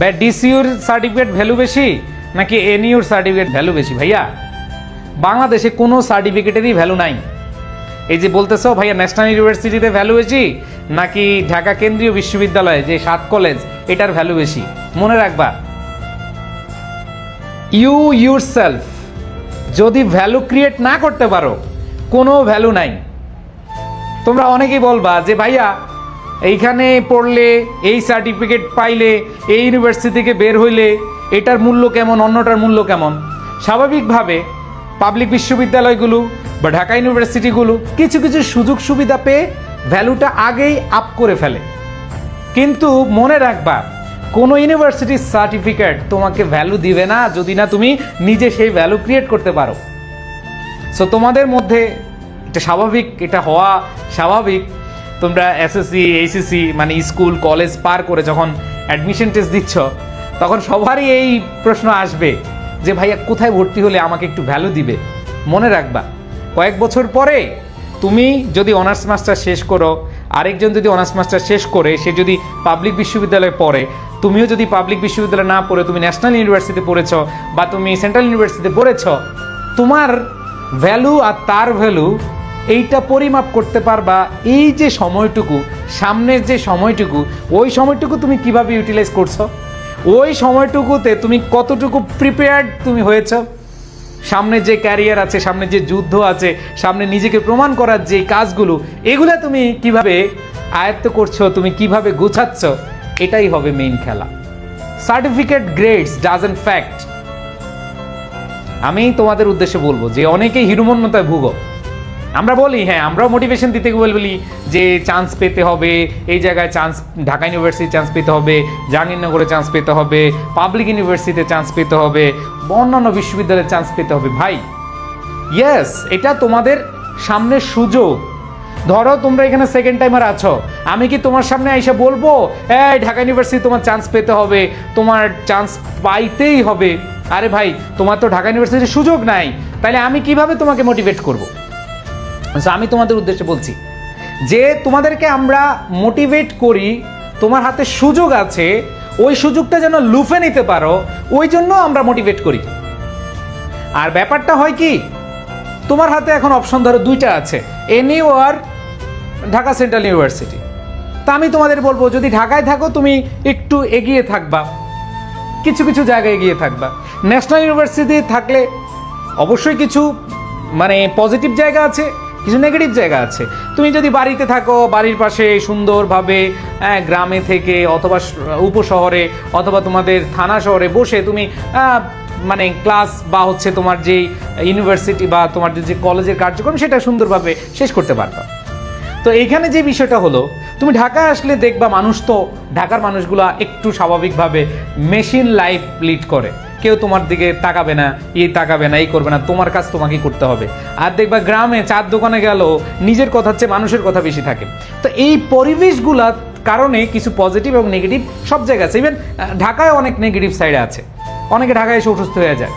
বা ডিসিউর certificate value বেশি নাকি এনইউর সার্টিফিকেট ভ্যালু বেশি? ভাইয়া, বাংলাদেশে কোনো সার্টিফিকেটেরই ভ্যালু নাই। এই যে বলতেছো, ভাইয়া ন্যাশনাল ইউনিভার্সিটিতে ভ্যালু বেশি নাকি ঢাকা কেন্দ্রীয় বিশ্ববিদ্যালয় যে সাত কলেজ এটার ভ্যালু বেশি? মনে রাখবা ইউ ইউর সেলফ যদি ভ্যালু ক্রিয়েট না করতে পারো, কোনো ভ্যালু নাই। তোমরা অনেকেই বলবা যে, ভাইয়া এইখানে পড়লে, এই সার্টিফিকেট পাইলে, এই ইউনিভার্সিটি থেকে বের হইলে, এটার মূল্য কেমন, অন্যটার মূল্য কেমন? স্বাভাবিকভাবে পাবলিক বিশ্ববিদ্যালয়গুলো বা ঢাকা ইউনিভার্সিটিগুলো কিছু কিছু সুযোগ সুবিধা পেয়ে ভ্যালুটা আগেই আপ করে ফেলে। কিন্তু মনে রাখবা, কোনো ইউনিভার্সিটির সার্টিফিকেট তোমাকে ভ্যালু দিবে না, যদি না তুমি নিজে সেই ভ্যালু ক্রিয়েট করতে পারো। সো তোমাদের মধ্যে এটা স্বাভাবিক, এটা হওয়া স্বাভাবিক। তোমরা এসএসসি এইচএসসি মানে স্কুল, কলেজ পার করে যখন অ্যাডমিশন টেস্ট দিচ্ছ, তখন সবারই এই প্রশ্ন আসবে যে, ভাইয়া, কোথায় ভর্তি হলে আমাকে একটু ভ্যালু দিবে? মনে রাখবা, কয়েক বছর পরে তুমি যদি অনার্স মাস্টার শেষ করো, আরেকজন যদি অনার্স মাস্টার শেষ করে, সে যদি পাবলিক বিশ্ববিদ্যালয়ে পড়ে, তুমিও যদি পাবলিক বিশ্ববিদ্যালয়ে না পড়ে, তুমি ন্যাশনাল ইউনিভার্সিটিতে পড়েছ বা তুমি সেন্ট্রাল ইউনিভার্সিটিতে পড়েছ, তোমার ভ্যালু আর তার ভ্যালু এইটা পরিমাপ করতে পারবা। এই যে সময়টুকু, সামনের যে সময়টুকু, ওই সময়টুকু তুমি কীভাবে ইউটিলাইজ করছ? ওই সময়টুকুতে তুমি কতটুকু প্রিপেয়ার্ড তুমি হয়েছো? সামনে যে ক্যারিয়ার আছে, সামনে যে যুদ্ধ আছে, সামনে নিজেকে প্রমাণ করার যে কাজগুলো, এগুলো তুমি কীভাবে আয়ত্ত করছ, তুমি কীভাবে গোছাচ্ছ, এটাই হবে মেইন খেলা। সার্টিফিকেট গ্রেডস ডাজেন্ট ফ্যাক্ট আমি তোমাদের উদ্দেশ্যে বলব যে অনেকেই হিরুমন্যতায় ভুগো। আমরা বলি হ্যাঁ আমরাও মোটিভেশন দিতে গিয়ে বলি যে চান্স পেতে হবে, এই জায়গায় চান্স ঢাকা ইউনিভার্সিটি চান্স পেতে হবে, জাহাঙ্গীরনগরে চান্স পেতে হবে পাবলিক ইউনিভার্সিটিতে চান্স পেতে হবে, অন্যান্য বিশ্ববিদ্যালয়ে চান্স পেতে হবে। ভাই ইয়েস এটা তোমাদের সামনের সুযোগ। ধরো তোমরা এখানে সেকেন্ড টাইমার আছো, আমি কি তোমার সামনে এসে বলব, এই, ঢাকা ইউনিভার্সিটি তোমার চান্স পেতে হবে, তোমার চান্স পাইতেই হবে। আরে ভাই, তোমার তো ঢাকা ইউনিভার্সিটির সুযোগ নাই, তাহলে আমি কীভাবে তোমাকে মোটিভেট করব? আমি তোমাদের উদ্দেশ্যে বলছি, যে তোমাদেরকে আমরা মোটিভেট করি, তোমার হাতে সুযোগ আছে, ওই সুযোগটা যেন লুফে নিতে পারো, ওই জন্য আমরা মোটিভেট করি। আর ব্যাপারটা হয় কি, তোমার হাতে এখন অপশন ধরো দুইটা আছে, anyway Dhaka central university. তা আমি তোমাদের বলব, যদি ঢাকায় থাকো, তুমি একটু এগিয়ে থাকবা, কিছু কিছু জায়গায় এগিয়ে থাকবা। ন্যাশনাল ইউনিভার্সিটি থাকলে অবশ্যই কিছু মানে পজিটিভ জায়গা আছে কিছু নেগেটিভ জায়গা আছে। তুমি যদি বাড়িতে থাকো, বাড়ির পাশে সুন্দরভাবে গ্রামে থেকে অথবা উপশহরে অথবা তোমাদের থানা শহরে বসে তুমি মানে ক্লাস বা হচ্ছে তোমার যে ইউনিভার্সিটি বা তোমার যে কলেজের কার্যক্রম সেটা সুন্দরভাবে শেষ করতে পারবা। তো এইখানে যে বিষয়টা হলো, তুমি ঢাকায় আসলে দেখবা মানুষ তো, ঢাকার মানুষগুলা একটু স্বাভাবিকভাবে মেশিন লাইফ লিড করে। কেউ তোমার দিকে তাকাবে না, এই তাকাবে না, এই করবে না, তোমার কাজ তোমাকেই করতে হবে। আর দেখবা গ্রামে চার দোকানে গেল নিজের কথা হচ্ছে মানুষের কথা বেশি থাকে। তো এই পরিবেশগুলা কারণে কিছু পজিটিভ এবং নেগেটিভ সব জায়গায় আছে। ইভেন ঢাকায় অনেক নেগেটিভ সাইড আছে। অনেকে ঢাকায় এসে অসুস্থ হয়ে যায়।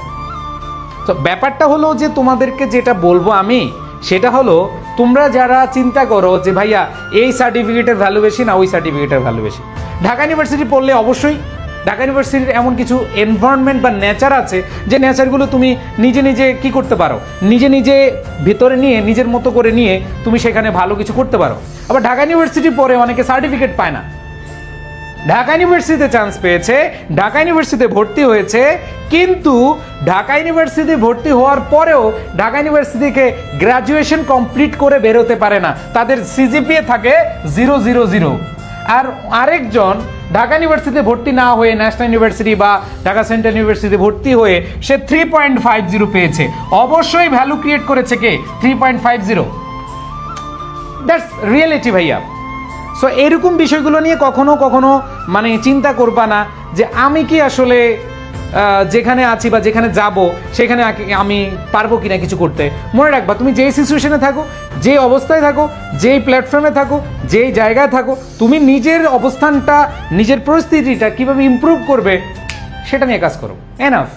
তো ব্যাপারটা হলো যে তোমাদেরকে যেটা বলব আমি, সেটা হলো তোমরা যারা চিন্তা করো যে ভাইয়া, এই সার্টিফিকেটের ভ্যালু বেশি না, ওই সার্টিফিকেটের ভ্যালু বেশি। ঢাকা ইউনিভার্সিটি পড়লে অবশ্যই ঢাকা ইউনিভার্সিটির এমন কিছু এনভায়রনমেন্ট বা নেচার আছে যে নেচারগুলো তুমি নিজে নিজে কি করতে পারো? নিজে নিজে ভিতরে নিয়ে, নিজের মতো করে নিয়ে তুমি সেখানে ভালো কিছু করতে পারো। আবার ঢাকা ইউনিভার্সিটি পরে অনেকে সার্টিফিকেট পায় না। ঢাকা ইউনিভার্সিটিতে চান্স পেয়েছে, ঢাকা ইউনিভার্সিটিতে ভর্তি হয়েছে, কিন্তু ঢাকা ইউনিভার্সিটি ভর্তি হওয়ার পরেও ঢাকা ইউনিভার্সিটিকে গ্র্যাজুয়েশন কমপ্লিট করে বেরোতে পারে না। তাদের সিজিপিএ থাকে জিরো জিরো জিরো আর আরেকজন ঢাকা ইউনিভার্সিটিতে ভর্তি না হয়ে ন্যাশনাল ইউনিভার্সিটি বা ঢাকা সেন্ট্রাল ইউনিভার্সিটিতে ভর্তি হয়ে সে থ্রি পয়েন্ট ফাইভ জিরো পেয়েছে। অবশ্যই ভ্যালু ক্রিয়েট করেছে কে? Three point five zero that's reality ভাইয়া। সো এরকম বিষয়গুলো নিয়ে কখনো কখনো মানে চিন্তা করবা না যে আমি কি আসলে যেখানে আছি বা যেখানে যাব, সেখানে আমি পারব কিনা কিছু করতে। মনে রাখবা, তুমি যেই সিচুয়েশনে থাকো যে অবস্থায় থাকো, যেই প্ল্যাটফর্মে থাকো, যেই জায়গায় থাকো, তুমি নিজের অবস্থানটা, নিজের পরিস্থিতিটা কীভাবে ইম্প্রুভ করবে, সেটা নিয়ে কাজ করো। এনাফ